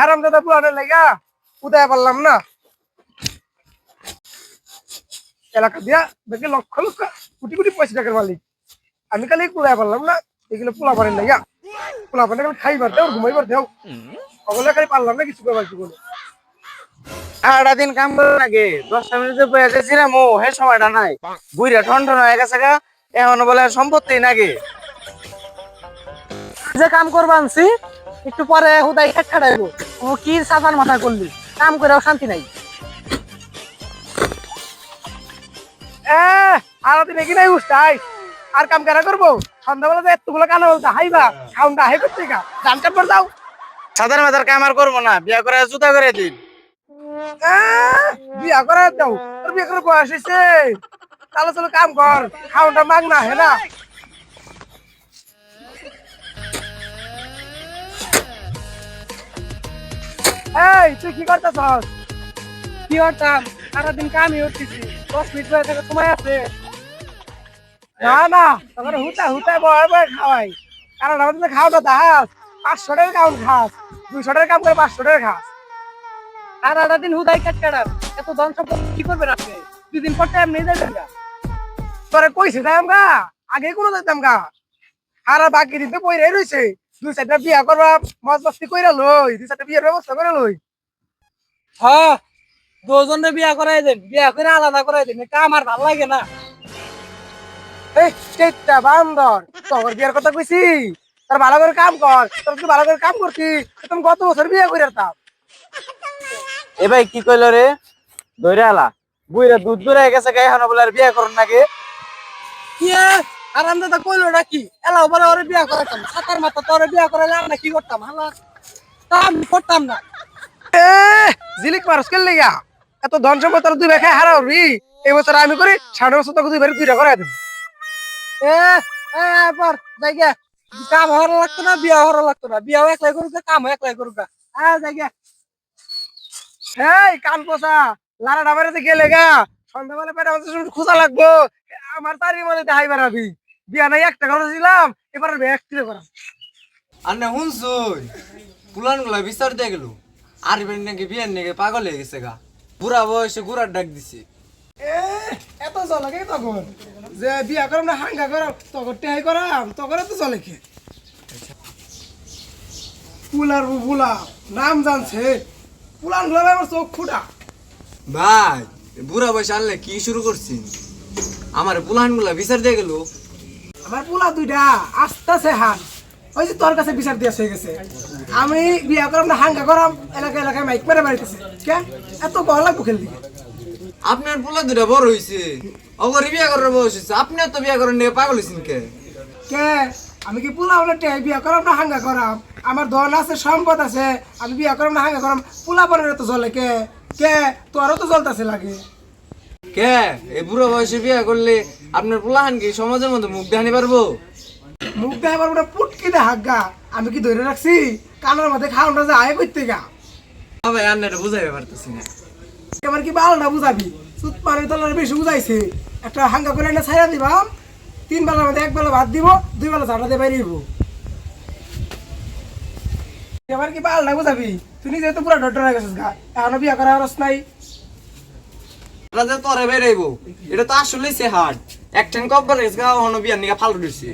হারাম দাদা পুরানের লাগা উদয় পারলাম না। এলাকা দিয়া দেখে লক্ষ লক্ষ কোটি কোটি পয়সা টাকার মালিক। আমি খালি কুড়াই পারলাম না এগুলো পোলা পারেন লাগা। পোলা পারেন খালি খাইবার দেও ঘুমাইবার দেও। ওগুলো খালি পারলাম না কিছু করবার বলে সারাটা দিন কাম করে নাকি দশটা মিনিটে বয়ে গেছিলাম ও হে সময়টা নাই। বুড়া ঠন ঠন হয়ে গেছে গা এখন বলে সম্পত্তি নাকি যে কাম করবা আনছি একটু পরে হুদাই খেট খাটাইবো। ও কি সাফার মাথা করলি? কাম করেও শান্তি নাই। এ আলাদিন এগিয়ে নাই উস্তাই আর কাম কেনা করব? সন্ধ্যাবেলা এতগুলো কালো বলতে হাইবা খাউন হাই করতে গা। দান চাপড় দাও। সাদার মাথার কাম আর করব না বিয়া করে জুতা করে দিন। বিয়া করে দাও। তোর বিয়া করে বয়স হয়েছে তাহলে চলো কাম কর খাউনটা মাগ না হে না এই, তুই কি করতেছস? কি করতাম? সারাদিন কামই উঠতেছি। দশ মিনিট ধরে থেকে সময় আছে। না না তখন হুতা হুতা বয় বয় খাওয়াই। কারণ আমাদের খাওয়াটা দাস। পাঁচশো টাকা কাউন খাস। দুইশো টাকা কাম করে পাঁচশো টাকা খাস। আর সারাটা দিন হুদাই খেট কাটার এত ধন সম্পদ কি করবেন আপনি দুদিন পর টাইম নিয়ে যাবেন গা। তোরে কইছে যাইম গা, আগে কোনো যাইতাম গা। আর বাকি দিন তো বইরে রইছে। দুই চারটা বিয়া করবা মজ মস্তি কইরা লই দুই চারটা বিয়ের ব্যবস্থা করে লই হ্যাঁ দুজনে বিয়া করাই দেন বিয়া করে আলাদা করাই দেন এটা আমার ভালো লাগে না। এই চেষ্টা বান্দর তোর বিয়ার কথা কইছি তোর ভালো করে কাম কর তোর তুই ভালো করে কাম করছি তুমি গত বছর বিয়ে করে তাম এ ভাই কি কইলো রে ধরে আলা বুইরা দুধ দূরে গেছে গা এখন বলে আর বিয়া করুন নাকি? কি আরাম দাদা কইলো নাকি এলাও বলে ওরে বিয়া করাতাম সাতার মাথা তো ওরে বিয়া করালে আমরা কি করতাম হালা? তা আমি করতাম না। এ জিলিক মারস কেন লেগা? এত ধন সম্পদ তোর দুই ভাই হারাবি এই বছর আমি করি সাড়ে বছর তোকে দুই ভাই দুইটা করে দেব। এ এ পর জায়গা কাম হওয়ার লাগতো না বিয়া হওয়ার লাগতো না বিয়াও একলাই করুক কাম একলাই করুক আ জায়গা এই কান পোষা লারা ডাবারে গেলে গা সন্ধ্যাবেলা পেটে খোঁজা লাগবো আমার তারই মধ্যে দেখাই বেড়াবি। বিয়া নাই একটা দিলাম এবার এক কিলো করা আর না শুনছুই পুলানগুলা বিচার দিয়ে গেল। আর নাকি বিয়ার নাকি পাগল হয়ে গেছে গা। বুড়া বয়সে গুড়ার ডাক দিছে। এত চলে কে তখন? যে বিয়া করম না হাঙ্গা করম তখন টেহাই করাম তখন এত চলে কে? পুলার বুলা নাম জানছে। পুলানগুলা আমার চোখ ফুটা। ভাই বুড়া বয়সে আনলে কি শুরু করছি আমার পুলানগুলা বিচার দিয়ে গেল। আমার পোলা দুইটা আস্তে হান। ওই যে তোর কাছে বিচার দিয়া হয়ে গেছে। আমি বিয়া করাম না হাঙ্গা করাম এলাকা এলাকায় মাইক মেরে বাড়িতেছে। কে? এত গলা বুকেল দিকে আপনার পোলা দুটা বড় হইছে। অগরে বিয়া করার বয়স হয়েছে আপনি তো বিয়া করার নিয়ে পাগল হয়েছেন কে? কে? আমি কি পোলা হলে টেহাই বিয়া করাম না হাঙ্গা করাম? আমার ধন আছে সম্পদ আছে আমি বিয়া করাম না হাঙ্গা করাম। পোলা পরের তো জলে কে? কে? তোরও তো জলতাছে লাগে। কে? এই বুড়া বয়সে বিয়া করলে আপনার পোলাহান কি সমাজের মধ্যে মুখ দেখানি পারব? মুখ দেখাবার পারব না পুটকি দেখাক গা। আমি কি ধরে রাখছি? কানের মধ্যে খাওয়াটা যে আয় করতে গা ভাই আন্নাটা বুঝাইতে পারতেছি না। এবার কি বাল না বুঝাবি? সুত পানি তলার বেশি বুঝাইছে। একটা হাঙ্গা করে এনে ছাইরা দিবাম তিন বেলার মধ্যে এক বেলা ভাত দিব দুই বেলা ঝাঁটা দিয়ে বাইরে দিব এবার কি বাল না বুঝাবি? তুই নিজে তো পুরো ডক্টর হয়ে গেছিস গা। এখনও বিয়া করা রস নাই। এটা তরে বেরাইবো এটা তো আসলেই সে হার্ড এক ঠ্যাং কব্বার গেছে হনবিয়ার হনো বিয়ার নিকা ফাল দিছে।